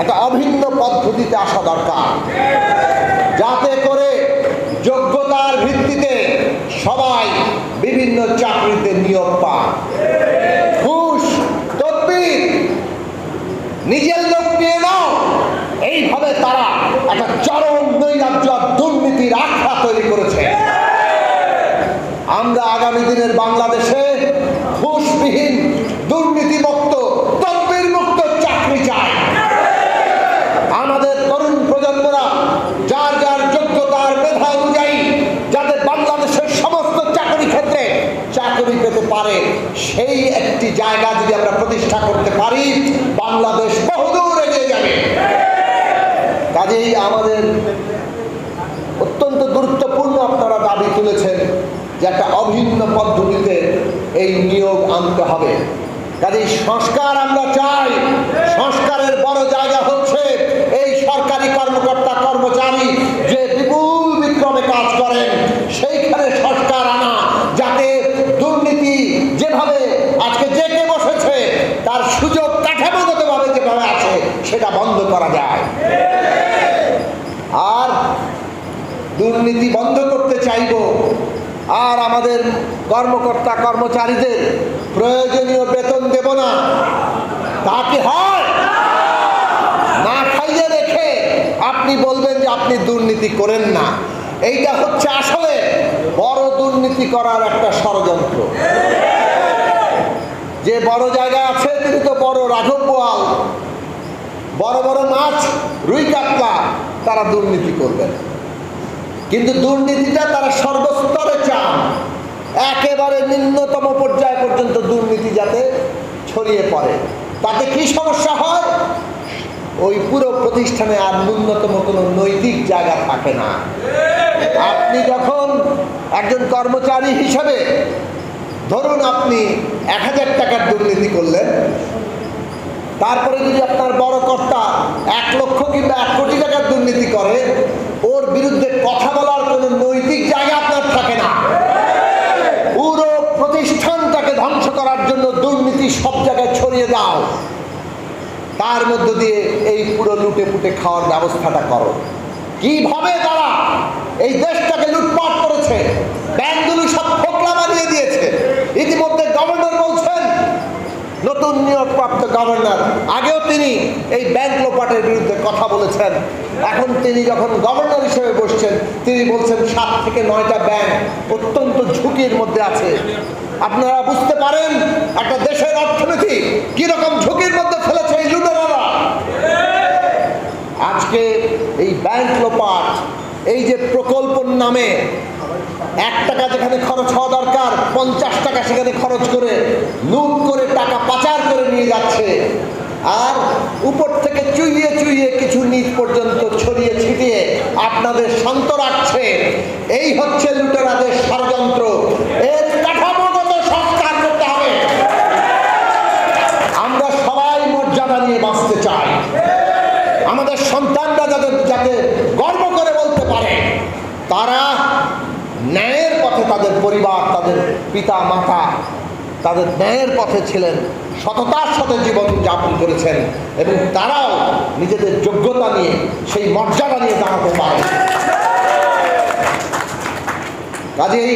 একটা অভিন্ন পদ্ধতিতে আসা দরকার। যাতে করে যোগ্যতার ভিত্তিতে সবাই বিভিন্ন চাকরিতে নিয়োগ পায়। নিজের লোক নিয়ে নাও। এইভাবে তারা একটা চরম নৈরাজ্য দুর্নীতির আখড়া তৈরি করেছে। আমরা আগামী দিনের বাংলাদেশে ঘুষবিহীন, দুর্নীতিমুক্ত তদবির মুক্ত চাকরি চাই আমাদের তরুণ প্রজন্মরা যার যার যোগ্যতার মেধা অনুযায়ী যাতে বাংলাদেশের সমস্ত চাকরি ক্ষেত্রে চাকরি পেতে পারে। সেই একটি জায়গা যদি আমরা প্রতিষ্ঠা করতে পারি, বাংলাদেশ বহুদূর এগিয়ে যাবে। কাজেই আমাদের অত্যন্ত গুরুত্বপূর্ণ আপনারা দাবি তুলেছেন যে একটা অভিন্ন পদ্ধতিতে এই নিয়োগ আনতে হবে। কাজেই সংস্কার আমরা চাই। সংস্কারের বড় জায়গা হচ্ছে এই সরকারি কর্মকর্তা কর্মচারী যে বিপুল বিক্রমে কাজ করেন সেইখানে সংস্কার আনা যাতে দুর্নীতি যেভাবে আজকে জেগে বসেছে তার সুযোগ কাঠামোগতভাবে যেভাবে আছে সেটা বন্ধ করা যায়। আর দুর্নীতি বন্ধ করতে চাইব। আর আমাদের কর্মকর্তা কর্মচারীদের প্রয়োজনীয় বেতন দেব না। তা কি হয় না খাইয়ে রেখে আপনি বলবেন যে আপনি দুর্নীতি করেন না। এইটা হচ্ছে আসলে বড় দুর্নীতি করার একটা ষড়যন্ত্র। যে বড় জায়গা আছে, তিনি তো বড় রাঘব বোয়াল বড় বড় মাছ রুই কাতলা তারা দুর্নীতি করবেন কিন্তু দুর্নীতিটা তারা সর্বস্তরে চান। একেবারে নিম্নতম পর্যায় পর্যন্ত দুর্নীতি যাতে ছড়িয়ে পড়ে। তাতে কি সমস্যা হয়? ওই পুরো প্রতিষ্ঠানে আর ন্যূনতম কোনো নৈতিক জায়গা থাকে না। আপনি যখন একজন কর্মচারী হিসাবে ধরুন আপনি এক হাজার টাকার দুর্নীতি করলেন তারপরে যদি আপনার বড় কর্তা এক লক্ষ কিংবা এক কোটি টাকার দুর্নীতি করে, ওর বিরুদ্ধে কথা বলার কোনো নৈতিক জায়গা আপনার থাকে না। পুরো প্রতিষ্ঠানটাকে ধ্বংস করার জন্য দুর্নীতি সব জায়গায় ছড়িয়ে দাও। তার মধ্য দিয়ে এই পুরো লুটে পুটে খাওয়ার ব্যবস্থাটা করো। কীভাবে তারা এই দেশটাকে লুটপাট করেছে? ব্যাংকগুলো সব ফোকলা বানিয়ে দিয়েছে ইতিমধ্যে গভর্নর বলছেন নতুন নিয়োগপ্রাপ্ত গভর্নর আগেও তিনি এই ব্যাংক লোপাটের বিরুদ্ধে কথা বলেছেন। এখন তিনি যখন গভর্নর হিসেবে বসছেন, তিনি বলছেন সাত থেকে নয়টা ব্যাংক অত্যন্ত ঝুঁকির মধ্যে আছে। আপনারা বুঝতে পারেন, একটা দেশের অর্থনীতি কীরকম ঝুঁকির মধ্যে ফেলেছে এই লুটেরারা? আজকে এই ব্যাংক লোপাট, এই যে প্রকল্পর নামে এক টাকা যেখানে খরচ হওয়া দরকার, পঞ্চাশ টাকা সেখানে খরচ করে লুট করে টাকা পাচার করে নিয়ে যাচ্ছে। আর উপর থেকে চুইয়ে চুইয়ে কিছু নিচ পর্যন্ত ছড়িয়ে ছিটিয়ে আপনাদের শান্ত রাখছে। এই হচ্ছে লুটেরাদের ষড়যন্ত্র। এর কাঠামোগত সংস্কার করতে হবে। আমরা সবাই মর্যাদা নিয়ে বাঁচতে চাই। আমাদের সন্তানরা যাদের যাতে গর্ব করে বলতে পারে, তারা ন্যায়ের পথে তাদের পরিবার, তাদের পিতা, মাতা, তাদের ন্যায়ের পথে ছিলেন, সততার সাথে জীবন যাপন করেছেন এবং তারাও নিজেদের যোগ্যতা নিয়ে, সেই মর্যাদা নিয়ে দাঁড়াতে পারে কাজেই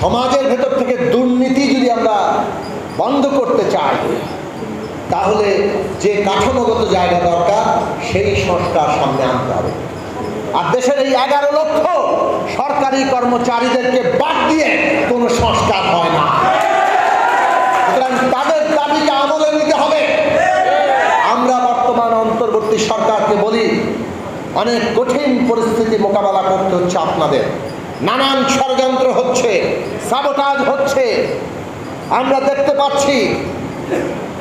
সমাজের ভেতর থেকে দুর্নীতি যদি আমরা বন্ধ করতে চাই, তাহলে যে কাঠামোগত জায়গা দরকার, সেই সংস্কার সামনে আনতে হবে। আর দেশের এই এগারো লক্ষ সরকারি কর্মচারীদেরকে বাদ দিয়ে কোনো সংস্কার হয় না। সুতরাং তাদের দাবিকে আমলে নিতে হবে। আমরা বর্তমান অন্তর্বর্তী সরকারকে বলি, অনেক কঠিন পরিস্থিতি মোকাবেলা করতে হচ্ছে আপনাদের। নানান ষড়যন্ত্র হচ্ছে, সাবোটাজ হচ্ছে। আমরা দেখতে পাচ্ছি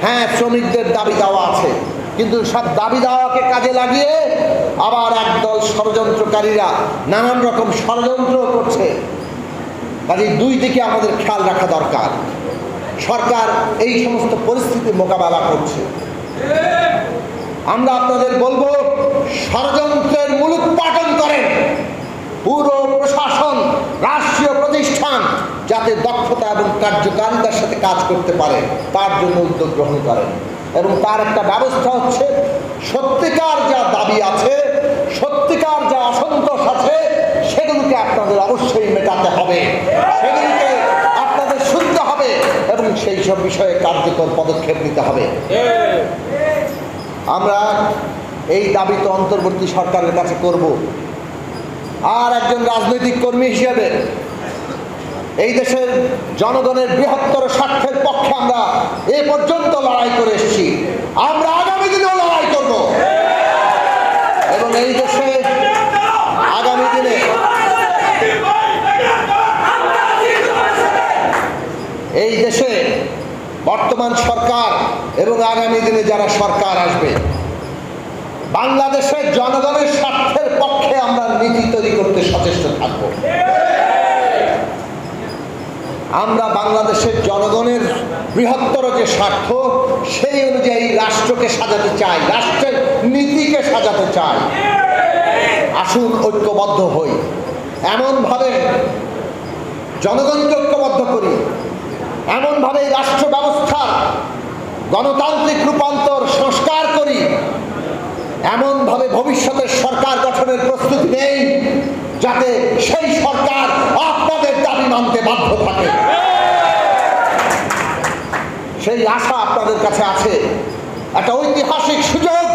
হ্যাঁ শ্রমিকদের দাবি দেওয়া আছে। কিন্তু সব দাবি দাওয়াকে কাজে লাগিয়ে আবার একদল ষড়যন্ত্রকারীরা নানান রকম ষড়যন্ত্র করছে। কাজে দুই দিকে আমাদের খেয়াল রাখা দরকার। সরকার এই সমস্ত পরিস্থিতি মোকাবেলা করছে। আমরা আপনাদের বলব, ষড়যন্ত্রের মূলোৎপাটন করেন। পুরো প্রশাসন, রাষ্ট্রীয় প্রতিষ্ঠান যাতে দক্ষতা এবং কার্যকারিতার সাথে কাজ করতে পারে, তার জন্য উদ্যোগ গ্রহণ করেন। এবং তার একটা ব্যবস্থা হচ্ছে, সত্যিকার যা দাবি আছে, সত্যিকার যা অসন্তোষ আছে, সেগুলোকে আপনাদের অবশ্যই মেটাতে হবে। সেগুলিকে আপনাদের শুনতে হবে এবং সেই সব বিষয়ে কার্যকর পদক্ষেপ নিতে হবে। আমরা এই দাবি তো অন্তর্বর্তী সরকারের কাছে করব। আর একজন রাজনৈতিক কর্মী হিসেবে এই দেশের জনগণের বৃহত্তর স্বার্থের পক্ষে আমরা এ পর্যন্ত লড়াই করে এসেছি। আমরা আগামী দিনেও লড়াই করব। এবং এই দেশে আগামী দিনে এই দেশে বর্তমান সরকার এবং আগামী দিনে যারা সরকার আসবে, বাংলাদেশের জনগণের স্বার্থের পক্ষে আমরা নীতি তৈরি করতে সচেষ্ট থাকব। আমরা বাংলাদেশের জনগণের বৃহত্তর যে স্বার্থ, সেই অনুযায়ী রাষ্ট্রকে সাজাতে চাই, রাষ্ট্রের নীতিকে সাজাতে চাই। আসুন ঐক্যবদ্ধ হই। এমনভাবে জনগণকে ঐক্যবদ্ধ করি। এমনভাবে রাষ্ট্র ব্যবস্থার গণতান্ত্রিক রূপান্তর সংস্কার করি। এমনভাবে ভবিষ্যতের সরকার গঠনের প্রস্তুতি নেই, যাতে সেই সরকার মানতে বাধ্য থাকে। সেই আশা আপনাদের কাছে আছে। একটা ঐতিহাসিক সুযোগ।